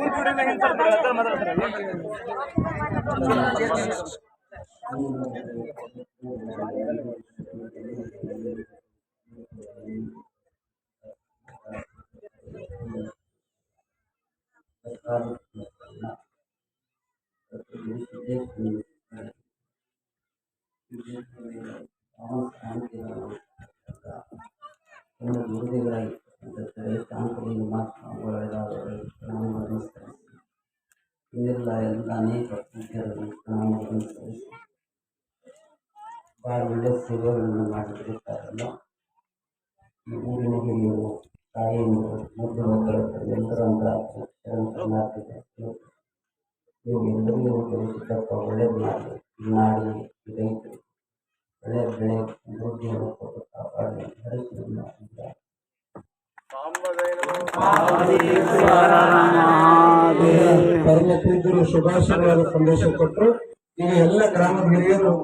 உங்கள் விருதுகளை அந்த துறை தாங்கி மாற்றம் உங்களது உயிரில் இருந்து அநேக நாமங்களும் வாழ்வுள்ள சிவர் என்னும் அழைத்திருக்காரோ ஊரினுடைய தாயை மூன்று மக்களுக்கு எந்திரங்காக்கு திறந்தாக்கு ಎಲ್ಲರಿಗೂ ಸಿಕ್ಕಪ್ಪ ಒಳ್ಳೆ ಮಾಡಿ ಮಾಡಿ ಪೂಜರು ಶುಭಾಶಯವಾದ ಸಂದೇಶ ಕೊಟ್ಟರು ಈಗ ಎಲ್ಲ ಗ್ರಾಮ ಹಿರಿಯರು